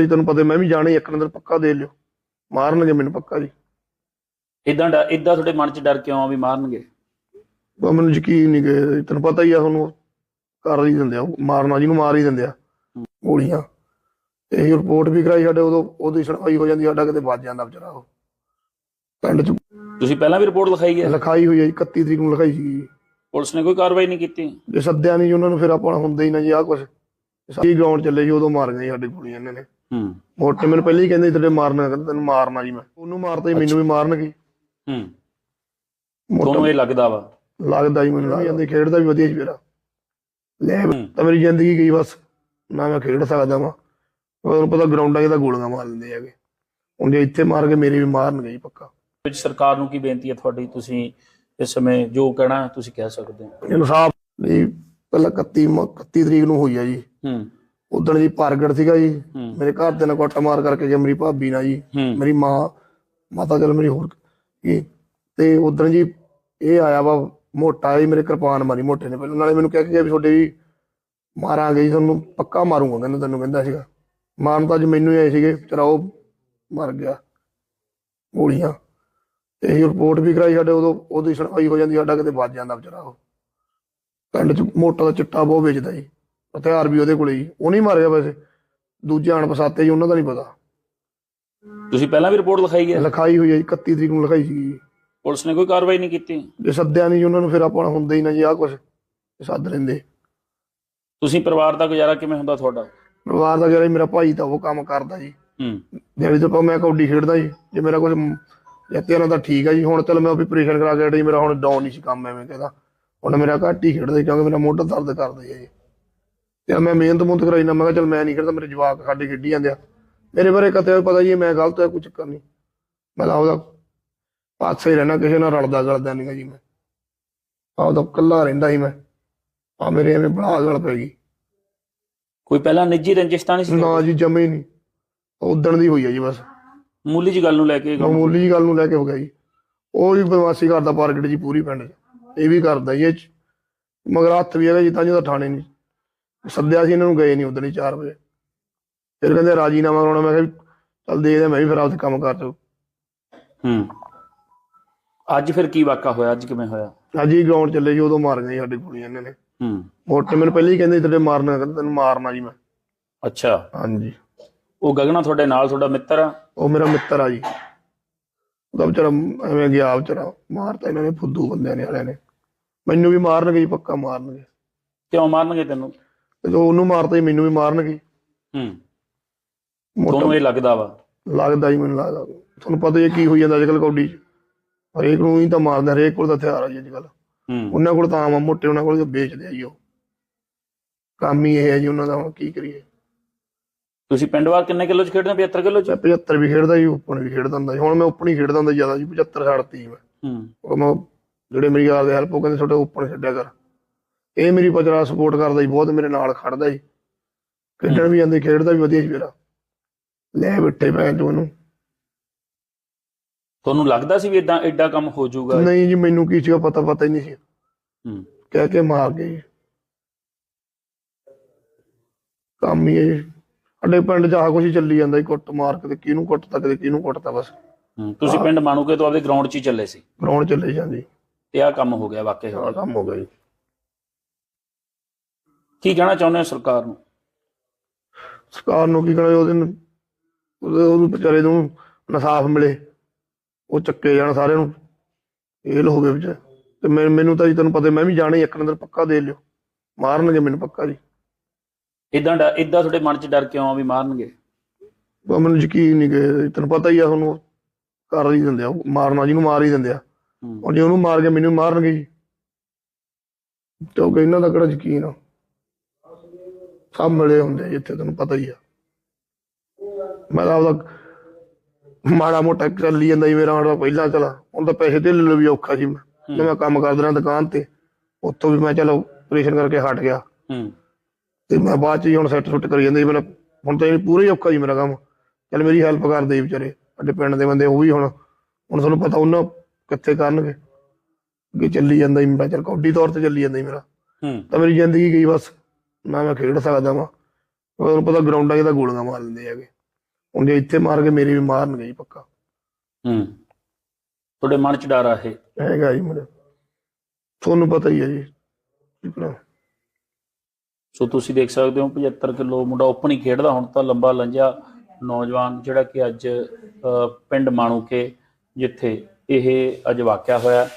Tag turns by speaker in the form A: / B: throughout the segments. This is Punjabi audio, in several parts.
A: ਜੀ ਤੈਨੂੰ ਪਤਾ ਮੈਂ ਵੀ ਜਾਣਾ ਹੀ ਇੱਕ ਨੰਬਰ ਪੱਕਾ ਦੇ ਲਿਓ। ਮਾਰਨਗੇ ਮੈਨੂੰ ਪੱਕਾ ਜੀ।
B: ਇਦਾਂ ਇਦਾਂ ਤੁਹਾਡੇ ਮਨ 'ਚ ਡਰ ਕਿਉਂ ਆ ਵੀ ਮਾਰਨਗੇ?
A: ਬਸ ਮੈਨੂੰ ਯਕੀਨ ਨਹੀਂ ਕਿ ਤੈਨੂੰ ਪਤਾ ਹੀ ਆ ਤੁਹਾਨੂੰ ਕਰ ਹੀ ਦਿੰਦੇ ਆ ਮਾਰਨਾ ਜਿਹਨੂੰ ਮਾਰ ਹੀ ਦਿੰਦੇ ਆ ਗੋਲੀਆਂ। ਤੇ ਇਹ ਰਿਪੋਰਟ ਵੀ ਕਰਾਈ ਸਾਡੇ ਉਦੋਂ ਉਹਦੀ ਸੁਣਵਾਈ ਹੋ ਜਾਂਦੀ ਸਾਡਾ ਕਿਤੇ ਵੱਜ ਜਾਂਦਾ ਵਿਚਾਰਾ ਉਹ। ਪਿੰਡ ਚ
B: ਤੁਸੀਂ ਪਹਿਲਾਂ ਵੀ ਰਿਪੋਰਟ ਲਿਖਾਈ ਹੈ?
A: ਲਿਖਾਈ ਹੋਈ ਹੈ ਜੀ 31 ਤਰੀਕ ਨੂੰ ਲਿਖਾਈ ਸੀ
B: ਪੁਲਿਸ ਨੇ ਕੋਈ ਕਾਰਵਾਈ ਨਹੀਂ ਕੀਤੀ?
A: ਜੇ ਸੱਦਿਆ ਨਹੀਂ ਉਹਨਾਂ ਨੂੰ ਫਿਰ ਆਪਾਂ ਹੁੰਦਾ ਹੀ ਨਾ ਜੀ ਆਹ ਕੁਛ। ਸਾਡੀ ਗਰਾਊਂਡ ਚੱਲੇ ਜੀ ਉਦੋਂ ਮਾਰ ਗਏ ਸਾਡੇ ਗੋਲੀਆਂ ਇਹਨਾਂ ਨੇ।
B: ਹੂੰ।
A: ਮੋਟੇ ਮੈਨੂੰ ਪਹਿਲਾਂ ਹੀ ਕਹਿੰਦੇ ਸੀ ਤੇਰੇ ਮਾਰਨਾ ਕਹਿੰਦੇ ਤੈਨੂੰ ਮਾਰਨਾ ਜੀ ਮੈਂ। ਉਹਨੂੰ ਮਾਰਤਾ ਜੀ ਮੈਨੂੰ ਵੀ ਮਾਰਨਗੇ।
B: ਹੂੰ। ਤੁਹਾਨੂੰ ਇਹ ਲੱਗਦਾ ਵਾ।
A: ਲੱਗਦਾ ਜੀ ਮੈਨੂੰ ਜਾਂਦੇ ਖੇਡਦਾ ਵੀ ਵਧੀਆ ਸੀ ਮੇਰਾ। ਲੈ
B: ਹੂੰ।
A: ਤਾਂ ਮੇਰੀ ਜ਼ਿੰਦਗੀ ਗਈ ਬਸ। ਨਾ ਮੈਂ ਖੇਡ ਸਕਦਾ ਵਾਂ। ਤੁਹਾਨੂੰ ਪਤਾ ਗਰਾਊਂਡਾਂ 'ਚ ਤਾਂ ਗੋਲੀਆਂ ਮਾਰ ਲੈਂਦੇ ਹੈਗੇ। ਹੁਣ ਜੇ ਇੱਥੇ ਮਾਰ ਕੇ ਮੇਰੇ ਵੀ ਮਾਰਨਗੇ ਜੀ ਪੱਕਾ।
B: ਵਿੱਚ ਸਰਕਾਰ ਨੂੰ ਕੀ ਬੇਨਤੀ ਹੈ ਤੁਹਾਡੀ? ਤੁਸੀਂ ਇਸ ਸਮੇਂ ਜੋ ਕਹਿਣਾ ਤੁਸੀਂ ਕਹਿ ਸਕਦੇ ਹੋ।
A: ਇਨਸਾਫ ਨਹੀਂ ਪਹਿਲਾਂ 31 ਮ- 31 ਤਰੀਕ ਨੂੰ ਹੋਈ ਆ ਜੀ।
B: ਹੂੰ।
A: ਉਦੋਂ ਜੀ ਪ੍ਰਗਟ ਸੀਗਾ ਜੀ ਮੇਰੇ ਘਰ ਦੇ ਨਾਲ ਕੁੱਟ ਮਾਰ ਕਰਕੇ ਗਿਆ ਮੇਰੀ ਭਾਬੀ ਨਾਲ ਜੀ ਮੇਰੀ ਮਾਂ ਮਾਤਾ ਚਲ ਮੇਰੀ ਹੋਰ ਕੀ ਤੇ ਉਦੋਂ ਜੀ ਇਹ ਆਇਆ ਵਾ ਮੋਟਾ ਹੀ ਮੇਰੇ ਕਿਰਪਾਨ ਮਾਰੀ ਮੋਟੇ ਨੇ ਪਹਿਲਾਂ। ਨਾਲੇ ਮੈਨੂੰ ਕਹਿ ਕੇ ਗਿਆ ਵੀ ਤੁਹਾਡੇ ਵੀ ਮਾਰਾਂਗੇ ਜੀ ਤੁਹਾਨੂੰ ਪੱਕਾ ਮਾਰੂੰਗਾ ਕਹਿੰਦਾ ਤੈਨੂੰ ਕਹਿੰਦਾ ਸੀਗਾ। ਮਾਰਨ ਤਾਂ ਅੱਜ ਮੈਨੂੰ ਹੀ ਆਏ ਸੀਗੇ ਵਿਚਾਰਾ ਉਹ ਮਰ ਗਿਆ ਗੋਲੀਆਂ। ਤੇ ਇਹ ਰਿਪੋਰਟ ਵੀ ਕਰਾਈ ਸਾਡੇ ਉਦੋਂ ਉਹਦੀ ਸੁਣਵਾਈ ਹੋ ਜਾਂਦੀ ਸਾਡਾ ਕਿਤੇ ਵੱਜ ਜਾਂਦਾ ਵਿਚਾਰਾ ਉਹ। ਪਿੰਡ ਚ ਮੋਟਾ ਦਾ ਚਿੱਟਾ ਬਹੁਤ ਵੇਚਦਾ ਜੀ। ਹਥਿਆਰ ਵੀ ਉਹਦੇ ਕੋਲੇ ਜੀ ਉਹ ਨਹੀਂ ਮਾਰਿਆ ਵੈਸੇ। ਦੂਜੇ ਅਣਪਛਾਤੇ ਜੀ ਉਹਨਾਂ ਦਾ ਨਹੀਂ ਪਤਾ।
B: ਤੁਸੀਂ ਪਹਿਲਾਂ ਵੀ ਰਿਪੋਰਟ ਲਿਖਾਈ ਹੈ?
A: ਲਿਖਾਈ ਹੋਈ ਹੈ ਜੀ 31 ਤਰੀਕ ਨੂੰ ਲਿਖਾਈ ਸੀ
B: ਪੁਲਿਸ ਨੇ ਕੋਈ ਕਾਰਵਾਈ ਨਹੀਂ ਕੀਤੀ?
A: ਜੇ ਸੱਦਿਆ ਨਹੀਂ ਜੀ ਉਹਨਾਂ ਨੂੰ ਫਿਰ ਆਪਾਂ ਹੁੰਦਾ ਹੀ ਨਾ ਜੀ ਆਹ ਕੁਛ ਸੱਦ ਲੈਂਦੇ।
B: ਤੁਸੀਂ ਪਰਿਵਾਰ ਦਾ ਗੁਜ਼ਾਰਾ ਕਿਵੇਂ ਹੁੰਦਾ ਤੁਹਾਡਾ?
A: ਪਰਿਵਾਰ ਦਾ ਜਿਹੜਾ ਮੇਰਾ ਭਾਈ ਤਾਂ ਉਹ ਕੰਮ ਕਰਦਾ ਜੀ।
B: ਹੂੰ।
A: ਦਿਹਾੜੀ ਤੋਂ ਬਾਅਦ ਮੈਂ ਕੌਡੀ ਖੇਡਦਾ ਜੀ। ਜੇ ਮੇਰਾ ਕੁਝ ਜੱਤੇ ਉਹਨਾਂ ਦਾ ਠੀਕ ਆ ਜੀ। ਹੁਣ ਚਲ ਮੈਂ ਆਪਰੇਸ਼ਨ ਕਰਾ ਕੇ ਹਟਿਆ ਜੀ ਮੇਰਾ ਹੁਣ ਡਾਊਨ ਨਹੀਂ ਸੀ ਕੰਮ ਐਵੇਂ ਕਹਿੰਦਾ। ਹੁਣ ਮੇਰਾ ਘੱਟ ਹੀ ਖੇਡਦਾ ਜੀ, ਕਿਉਂਕਿ ਮੇਰਾ ਮੋਢਾ ਦਰਦ ਕਰਦਾ ਜੀ। ਤੇ ਮੈਂ ਮਿਹਨਤ ਮੁੰਤ ਕਰਾਈ ਨਾ ਮੈਂ ਕਿਹਾ ਚਲ ਮੈਂ ਨਹੀਂ ਖੇਡਦਾ ਮੇਰੇ ਜਵਾਕ ਸਾਡੇ ਖੇਡੀ ਜਾਂਦੇ ਆ। ਮੇਰੇ ਬਾਰੇ ਕਦੇ ਪਤਾ ਜੀ ਮੈਂ ਗਲਤ ਹੈ ਕੋਈ ਚੱਕਰ ਨਹੀਂ। ਮੈਂ ਤਾਂ ਉਹਦਾ ਪਾਸੇ ਹੀ ਰਹਿਣਾ ਕਿਸੇ ਨਾਲ ਰਲਦਾ ਗਲਦਾ ਨਹੀਂ ਜੀ ਮੈਂ। ਆਪਦਾ ਇਕੱਲਾ ਰਹਿੰਦਾ ਸੀ ਮੈਂ। ਆ ਮੇਰੇ ਐਵੇਂ ਬੜਾ ਗਲ ਪੈ ਗਈ।
B: ਕੋਈ ਪਹਿਲਾਂ ਨਿੱਜੀ ਰੰਜਿਸ਼ ਤਾਂ ਨਹੀਂ ਸੀ
A: ਨਾ ਜੀ ਜਮੇ ਹੀ ਨਹੀਂ। ਉਦਣ ਦੀ ਹੋਈ ਆ ਜੀ ਬਸ।
B: ਮੂਲੀ ਜੀ ਗੱਲ ਨੂੰ ਲੈ ਕੇ
A: ਮਾਮੂਲੀ ਜੀ ਗੱਲ ਨੂੰ ਲੈ ਕੇ ਹੋ ਗਿਆ ਜੀ। ਉਹ ਵੀ ਬਦਮਾਸ਼ੀ ਕਰਦਾ ਪਾਰਕਟ ਜੀ ਪੂਰੀ ਪਿੰਡ 'ਚ। ਇਹ ਵੀ ਕਰਦਾ ਜੀ ਇਹ 'ਚ। ਮਗਰ ਹੱਥ ਵੀ ਹੈਗਾ ਜੀ ਤਾਂ ਜਿਹਦਾ ਥਾਣੇ ਨਹੀਂ ਸੱਦਿਆ ਸੀ ਇਹਨਾਂ ਨੂੰ ਗਏ ਨਹੀਂ ਉਦੋਂ ਹੀ 4 ਵਜੇ। ਫਿਰ ਕਹਿੰਦੇ ਰਾਜੀਨਾਮਾ ਕਰਾਉਣਾ ਮੈਂ ਕਿਹਾ ਵੀ ਚੱਲ ਦੇ ਦੇ ਮੈਂ ਵੀ ਫਿਰ ਆਪਦੇ ਕੰਮ ਕਰ
B: ਹੂੰ। ਅੱਜ ਫਿਰ ਕੀ ਵਾਕਾ ਹੋਇਆ? ਅੱਜ ਕਿਵੇਂ ਹੋਇਆ?
A: ਅੱਜ ਹੀ ਗਰਾਊਂਡ ਚੱਲੇ ਜੀ ਉਦੋਂ ਮਾਰ ਗਏ ਸਾਡੇ ਗੋਲੀਆਂ ਇਹਨਾਂ ਨੇ।
B: ਹੂੰ।
A: ਮੋਟੇ ਮੈਨੂੰ ਪਹਿਲਾਂ ਹੀ ਕਹਿੰਦੇ ਤੇਰੇ ਮਾਰਨਾ ਕਹਿੰਦੇ ਤੈਨੂੰ ਮਾਰਨਾ ਜੀ ਮੈਂ।
B: ਅੱਛਾ।
A: ਹਾਂਜੀ।
B: ਉਹ ਗਗਨਾ ਤੁਹਾਡੇ ਨਾਲ ਤੁਹਾਡਾ ਮਿੱਤਰ ਆ?
A: ਉਹ ਮੇਰਾ ਮਿੱਤਰ ਆ ਜੀ। ਉਹਦਾ ਵਿਚਾਰਾ ਐਵੇਂ ਗਿਆ ਵਿਚਾਰਾ ਮਾਰਤਾ ਇਹਨਾਂ ਨੇ ਫੁੱਦੂ ਬੰਦਿਆਂ ਨੇ ਵਾਲਿਆਂ ਨੇ। ਮੈਨੂੰ ਵੀ ਮਾਰਨਗੇ ਜੀ ਪੱਕਾ ਮਾਰਨਗੇ।
B: ਕਿਉਂ ਮਾਰਨਗੇ ਤੈਨੂੰ?
A: ਜੋ ਉਹਨੂੰ ਮਾਰਤਾ ਜੀ ਮੈਨੂੰ ਵੀ ਮਾਰਨਗੇ।
B: ਹੂੰ। ਤੁਹਾਨੂੰ ਇਹ ਲੱਗਦਾ ਵਾ?
A: ਲੱਗਦਾ ਜੀ ਮੈਨੂੰ ਲੱਗਦਾ। ਤੁਹਾਨੂੰ ਪਤਾ ਹੀ ਹੈ ਕੀ ਹੋਈ ਜਾਂਦਾ ਅੱਜਕੱਲ ਕੌਡੀ 'ਚ। ਹਰੇਕ ਨੂੰ ਹੀ ਤਾਂ ਮਾਰਦੇ ਹਰੇਕ ਕੋਲ ਤਾਂ ਹਥਿਆਰ ਆ ਜੀ ਅੱਜਕੱਲ
B: ਹੂੰ।
A: ਉਹਨਾਂ ਕੋਲ ਤਾਂ ਆਮ ਮੋਟੇ ਉਹਨਾਂ ਕੋਲ ਤਾਂ ਵੇਚਦੇ ਆ ਜੀ ਉਹ। ਕੰਮ ਹੀ ਇਹ ਹੈ ਜੀ ਉਹਨਾਂ ਦਾ ਹੁਣ ਕੀ ਕਰੀਏ।
B: ਤੁਸੀਂ ਪਿੰਡ ਵਾਰ ਕਿੰਨੇ ਕਿਲੋ ਚ ਖੇਡਦੇ 75 ਕਿਲੋ ਚ?
A: ਮੈਂ 75 ਵੀ ਖੇਡਦਾ ਜੀ ਓਪਨ ਵੀ ਖੇਡਦਾ ਹੁੰਦਾ ਜੀ। ਹੁਣ ਮੈਂ ਓਪਨ ਹੀ ਖੇਡਦਾ ਹੁੰਦਾ ਜ਼ਿਆਦਾ ਜੀ 75 ਛੱਡਤੀ ਮੈਂ।
B: ਹੂੰ।
A: ਉਹ ਮੈਂ ਜਿਹੜੇ ਮੇਰੀ ਯਾਰ ਦੇ ਹੈਲਪ ਉਹ ਕਹਿੰਦੇ ਛੋਟੇ ਓਪਨ ਛੱਡਿਆ ਕਰ। ਇਹ ਮੇਰੀ ਪਜਰਾ ਸਪੋਰਟ ਕਰਦਾ ਜੀ ਬਹੁਤ ਮੇਰੇ ਨਾਲ ਖੜਦਾ ਜੀ। ਖੇਡਣ ਵੀ ਜਾਂਦੇ ਖੇਡਦਾ ਵੀ ਵਧੀਆ ਜੀ ਮੇਰਾ। ਲੈ ਬਿੱਟੇ ਭੈਣ ਚੋਂ ਉਹਨੂੰ
B: ਤੁਹਾਨੂੰ ਲੱਗਦਾ ਸੀ ਵੀ ਇਦਾਂ ਐਡਾ ਕੰਮ ਹੋ ਜਾਊਗਾ?
A: ਨਹੀਂ ਜੀ ਮੈਨੂੰ ਕੀ ਸੀਗਾ ਪਤਾ ਪਤਾ ਹੀ ਨਹੀਂ ਸੀ।
B: ਹੂੰ।
A: ਕਹਿ ਕੇ ਮਾਰ ਗਏ ਜੀ। ਕੰਮ ਹੀ ਹੈ ਜੀ। ਸਾਡੇ ਪਿੰਡ ਆਹ ਕੁਛ ਹੀ ਚੱਲੀ ਜਾਂਦਾ ਜੀ ਕੁੱਟ ਮਾਰ ਕੇ ਤੇ ਕਿਹਨੂੰ ਕੁੱਟਤਾ ਕਦੇ ਕਿਹਨੂੰ ਕੁੱਟਤਾ ਬਸ।
B: ਹੂੰ ਤੁਸੀਂ ਪਿੰਡ ਮਾਨੂਕੇ ਤੋਂ ਆਪਦੇ ਗਰਾਊਂਡ 'ਚ ਹੀ ਚੱਲੇ ਸੀ?
A: ਗਰਾਊਂਡ ਚੱਲੇ ਜਾਂਦੀ
B: ਤੇ ਆਹ ਕੰਮ ਹੋ ਗਿਆ ਵਾਕਈ
A: ਆਹ ਕੰਮ ਹੋ ਗਿਆ ਜੀ।
B: ਕੀ ਕਹਿਣਾ ਚਾਹੁੰਦੇ ਹੋ ਸਰਕਾਰ ਨੂੰ?
A: ਸਰਕਾਰ ਨੂੰ ਕੀ ਕਹਣਾ ਉਹਦੇ ਨੂੰ ਉਹਦੇ ਉਹਨੂੰ ਵਿਚਾਰੇ ਨੂੰ ਇਨਸਾਫ ਮਿਲੇ ਉਹ ਚੱਕੇ ਜਾਣ ਸਾਰਿਆਂ ਨੂੰ। ਇਹ ਹੋਵੇ ਵਿੱਚ ਤੇ ਮੈਂ- ਮੈਨੂੰ ਤਾਂ ਜੀ ਤੈਨੂੰ ਪਤਾ ਮੈਂ ਵੀ ਜਾਣਾ ਹੀ ਇੱਕ ਨੰਬਰ ਪੱਕਾ ਦੇ ਲਿਓ। ਮਾਰਨਗੇ ਮੈਨੂੰ ਪੱਕਾ ਜੀ।
B: ਇਦਾਂ ਇਦਾਂ ਤੁਹਾਡੇ ਮਨ 'ਚ ਡਰ ਕਿਉਂ ਆ ਵੀ ਮਾਰਨਗੇ?
A: ਮੈਨੂੰ ਯਕੀਨ ਨਹੀਂ ਕਿ ਤੈਨੂੰ ਪਤਾ ਹੀ ਆ ਤੁਹਾਨੂੰ ਕਰ ਹੀ ਦਿੰਦੇ ਆ। ਉਹ ਮਾਰਨਾ ਜਿਹਨੂੰ ਮਾਰ ਹੀ ਦਿੰਦੇ ਆ।
B: ਹੂੰ।
A: ਔਰ ਜੇ ਉਹਨੂੰ ਮਾਰ ਕੇ ਮੈਨੂੰ ਮਾਰਨਗੇ ਜੀ। ਕਿਉਂਕਿ ਇਹਨਾਂ ਦਾ ਕਿਹੜਾ ਯਕੀਨ ਆ? ਸਭ ਮਿਲੇ ਹੁੰਦੇ ਜਿੱਥੇ ਤੈਨੂੰ ਪਤਾ ਹੀ ਆ। ਮੈਂ ਤਾਂ ਆਪਦਾ ਮਾੜਾ ਮੋਟਾ ਚੱਲੀ ਜਾਂਦਾ ਜੀ ਮੇਰਾ ਤਾਂ ਪਹਿਲਾਂ ਚਲਾ। ਹੁਣ ਤਾਂ ਪੈਸੇ ਤੇ ਲੈ ਵੀ ਔਖਾ ਸੀ ਮੈਂ। ਜੇ ਮੈਂ ਕੰਮ ਕਰਦਾ ਰਿਹਾ ਦੁਕਾਨ ਤੇ ਉੱਥੋਂ ਵੀ ਮੈਂ ਚਲੋ ਆਪਰੇਸ਼ਨ ਕਰਕੇ ਹਟ ਗਿਆ।
B: ਹੂੰ।
A: ਤੇ ਮੈਂ ਬਾਅਦ ਚ ਹੀ ਹੁਣ ਸੈੱਟ ਸੁੱਟ ਕਰੀ ਜਾਂਦੇ ਸੀ ਮੇਰਾ ਹੁਣ ਤਾਂ ਇਹ ਪੂਰਾ ਹੀ ਔਖਾ ਜੀ ਮੇਰਾ ਕੰਮ। ਚਲ ਮੇਰੀ ਹੈਲਪ ਕਰਦੇ ਵਿਚਾਰੇ ਸਾਡੇ ਪਿੰਡ ਦੇ ਬੰਦੇ ਉਹ ਵੀ ਹੁਣ ਹੁਣ ਤੁਹਾਨੂੰ ਪਤਾ ਉਹਨਾਂ ਕਿੱਥੇ ਕਰਨਗੇ। ਅੱਗੇ ਚੱਲੀ ਜਾਂਦਾ ਜੀ ਮੇਰਾ ਚਲ ਕੌਡੀ ਤੌਰ ਤੇ ਚੱਲੀ ਜਾਂਦਾ ਜੀ ਮੇਰਾ।
B: ਹੂੰ।
A: ਤਾਂ ਮੇਰੀ ਜ਼ਿੰਦਗੀ ਗਈ ਬਸ। ਨਾ ਮੈਂ ਖੇਡ ਸਕਦਾ ਵਾਂ। ਤੁਹਾਨੂੰ ਪਤਾ ਗਰਾਊਂਡਾਂ 'ਚ ਤਾਂ ਗੋਲੀਆਂ ਮਾਰ ਲੈਂਦੇ ਹੈਗੇ। ਹੁਣ ਜੇ ਇੱਥੇ ਮਾਰ ਕੇ ਮੇਰੀ ਵੀ ਮਾਰਨਗੇ ਜੀ ਪੱਕਾ।
B: ਹੂੰ। ਤੁਹਾਡੇ ਮਨ ਚ ਡਰ ਆ ਇਹ?
A: ਹੈਗਾ ਜੀ ਮੇਰੇ ਤੁਹਾਨੂੰ ਪਤਾ ਹੀ ਹੈ ਜੀ। ਠੀਕ ਨਾ?
B: ਸੋ ਤੁਸੀਂ ਦੇਖ ਸਕਦੇ ਹੋ 75 ਕਿਲੋ ਮੁੰਡਾ ਓਪਨ ਹੀ ਖੇਡਦਾ। ਹੁਣ ਤਾਂ ਲੰਬਾ ਲੰਜਾ ਨੌਜਵਾਨ ਜਿਹੜਾ ਕਿ ਅੱਜ ਪਿੰਡ ਮਾਣੂਕੇ ਜਿੱਥੇ ਇਹ ਅੱਜ ਵਾਕਿਆ ਹੋਇਆ।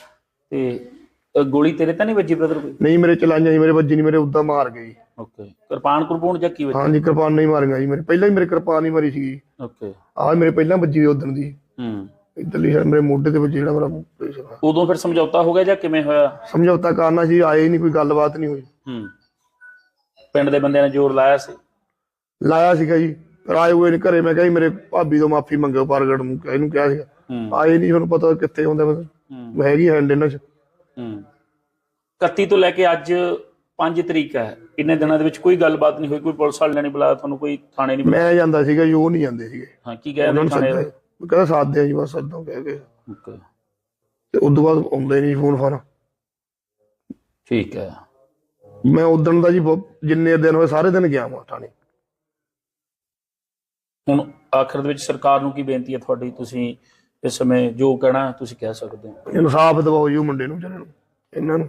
B: ਤੇ ਗੋਲੀ ਤੇਰੇ ਤਾਂ ਨਹੀਂ ਵੱਜੀ ਬ੍ਰਦਰ ਕੋਈ?
A: ਨਹੀਂ ਮੇਰੇ ਚਲਾਈਆਂ ਜੀ ਮੇਰੇ ਵੱਜੀ ਨਹੀਂ ਮੇਰੇ ਉਦਾਂ ਮਾਰ ਜੀ
B: ਓਕੇ ਕਿਰਪਾਨ ਕੁਰਪੂਨ ਜਾਂ ਕੀ ਵੱਜੀ
A: ਹਾਂਜੀ ਕਿਰਪਾਨ ਨਹੀਂ ਮਾਰੀਆਂ ਜੀ ਮੇਰੇ। ਪਹਿਲਾਂ ਹੀ ਮੇਰੇ ਕਿਰਪਾਨ ਹੀ ਮਾਰੀ ਸੀ
B: ਓਕੇ
A: ਆਹ ਮੇਰੇ ਪਹਿਲਾਂ ਵੱਜੀ ਉਦਣ ਦੀ।
B: ਹੂੰ।
A: ਇਧਰਲੀ ਸਾਈਡ ਮੇਰੇ ਮੋਢੇ ਤੇ ਵੱਜੀ ਜਿਹੜਾ ਮੇਰਾ।
B: ਉਦੋਂ ਫਿਰ ਸਮਝੌਤਾ ਹੋ ਗਿਆ ਜਾਂ ਕਿਵੇਂ ਹੋਇਆ?
A: ਸਮਝੌਤਾ ਕਰਨਾ ਸੀ ਆਏ ਨਹੀਂ ਕੋਈ ਗੱਲਬਾਤ ਨਹੀਂ ਹੋਈ।
B: ਹੂੰ। ਪਿੰਡ ਦੇ ਬੰਦਿਆਂ ਨੇ ਜ਼ੋਰ ਲਾਇਆ ਸੀ?
A: ਲਾਇਆ ਸੀਗਾ ਜੀ। ਪਰ ਆਏ ਹੋਏ ਨੇ ਘਰੇ ਮੈਂ ਕਿਹਾ ਜੀ ਮੇਰੇ ਭਾਬੀ ਤੋਂ ਮਾਫੀ ਮੰਗਿਓ ਪ੍ਰਗਟ ਨੂੰ ਇਹਨੂੰ ਕਿਹਾ ਸੀਗਾ। ਆਏ ਨਹੀਂ ਤੁਹਾਨੂੰ ਪਤਾ ਕਿੱਥੇ ਹੁੰਦੇ ਬਸ ਹੈਗੀ ਹੈਂਡ ਇਹਨਾਂ ਚ।
B: ਹੂੰ। 31 ਤੋਂ ਲੈ ਕੇ ਅੱਜ 5 ਤਰੀਕ ਹੈ। ਇੰਨੇ ਦਿਨਾਂ ਦੇ ਵਿੱਚ ਕੋਈ ਗੱਲਬਾਤ ਨਹੀਂ ਹੋਈ ਕੋਈ ਪੁਲਿਸ ਵਾਲਿਆਂ ਨੇ ਬੁਲਾਇਆ ਤੁਹਾਨੂੰ ਕੋਈ ਥਾਣੇ ਨਹੀਂ ਬੁਲਾਇਆ?
A: ਮੈਂ ਜਾਂਦਾ ਸੀਗਾ ਉਹ ਨਹੀਂ ਜਾਂਦੇ ਸੀਗੇ।
B: ਹਾਂ ਕੀ ਗਏ
A: ਉਹਨਾਂ
B: ਨੇ ਥਾਣੇ
A: ਕਹਿੰਦਾ ਸਾਥ ਦੇ ਜੀ ਬਸ ਸੱਦੋਂ ਕਹਿ ਕੇ।
B: ਓਕੇ।
A: ਤੇ ਉਸ ਤੋਂ ਬਾਅਦ ਆਉਂਦੇ ਨਹੀਂ ਫੋਨ ਫਾਨ।
B: ਠੀਕ ਹੈ।
A: ਮੈਂ ਉਦਣ ਦਾ ਜੀ ਜਿੰਨੇ ਦਿਨ ਹੋਏ ਸਾਰੇ ਦਿਨ ਗਿਆ ਮੈਂ ਥਾਣੇ।
B: ਹੁਣ ਆਖਰ ਦੇ ਵਿੱਚ ਸਰਕਾਰ ਨੂੰ ਕੀ ਬੇਨਤੀ ਹੈ ਤੁਹਾਡੀ? ਤੁਸੀਂ ਇਸ ਸਮੇਂ ਜੋ ਕਹਿਣਾ ਤੁਸੀਂ ਕਹਿ ਸਕਦੇ ਹੋ।
A: ਇਨਸਾਫ ਦਿਵਾਓ ਜੀ ਮੁੰਡੇ ਨੂੰ ਵਿਚਾਰੇ ਨੂੰ ਇਹਨਾਂ ਨੂੰ।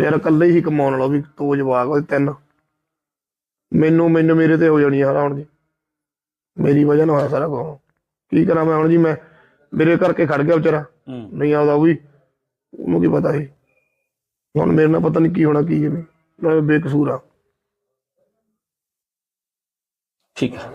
A: ਯਾਰ ਇਕੱਲੇ ਹੀ ਕਮਾਉਣ ਵਾਲਾ ਉਹ ਵੀ ਦੋ ਜਵਾਕ ਉਹਦੇ ਤਿੰਨ। ਮੈਨੂੰ ਮੈਨੂੰ ਮੇਰੇ ਤੇ ਹੋ ਜਾਣੀ ਆ ਹੁਣ ਜੀ ਮੇਰੀ ਵਜ੍ਹਾ ਨਾਲ ਹੋਇਆ ਸਾਰਾ ਕੁਝ ਕੀ ਕਰਾਂ ਮੈਂ ਹੁਣ ਜੀ ਮੈਂ ਮੇਰੇ ਕਰਕੇ ਖੜ ਗਿਆ ਵਿਚਾਰਾ।
B: ਹੂੰ।
A: ਨਹੀਂ ਆਉਂਦਾ ਉਹ ਵੀ। ਉਹਨੂੰ ਕੀ ਪਤਾ ਸੀ? ਹੁਣ ਮੇਰੇ ਨਾਲ ਪਤਾ ਨਹੀਂ ਕੀ ਹੋਣਾ ਕੀ ਨਹੀਂ। ਮੈਂ ਬੇਕਸੂਰ ਆ।
B: ਠੀਕ ਹੈ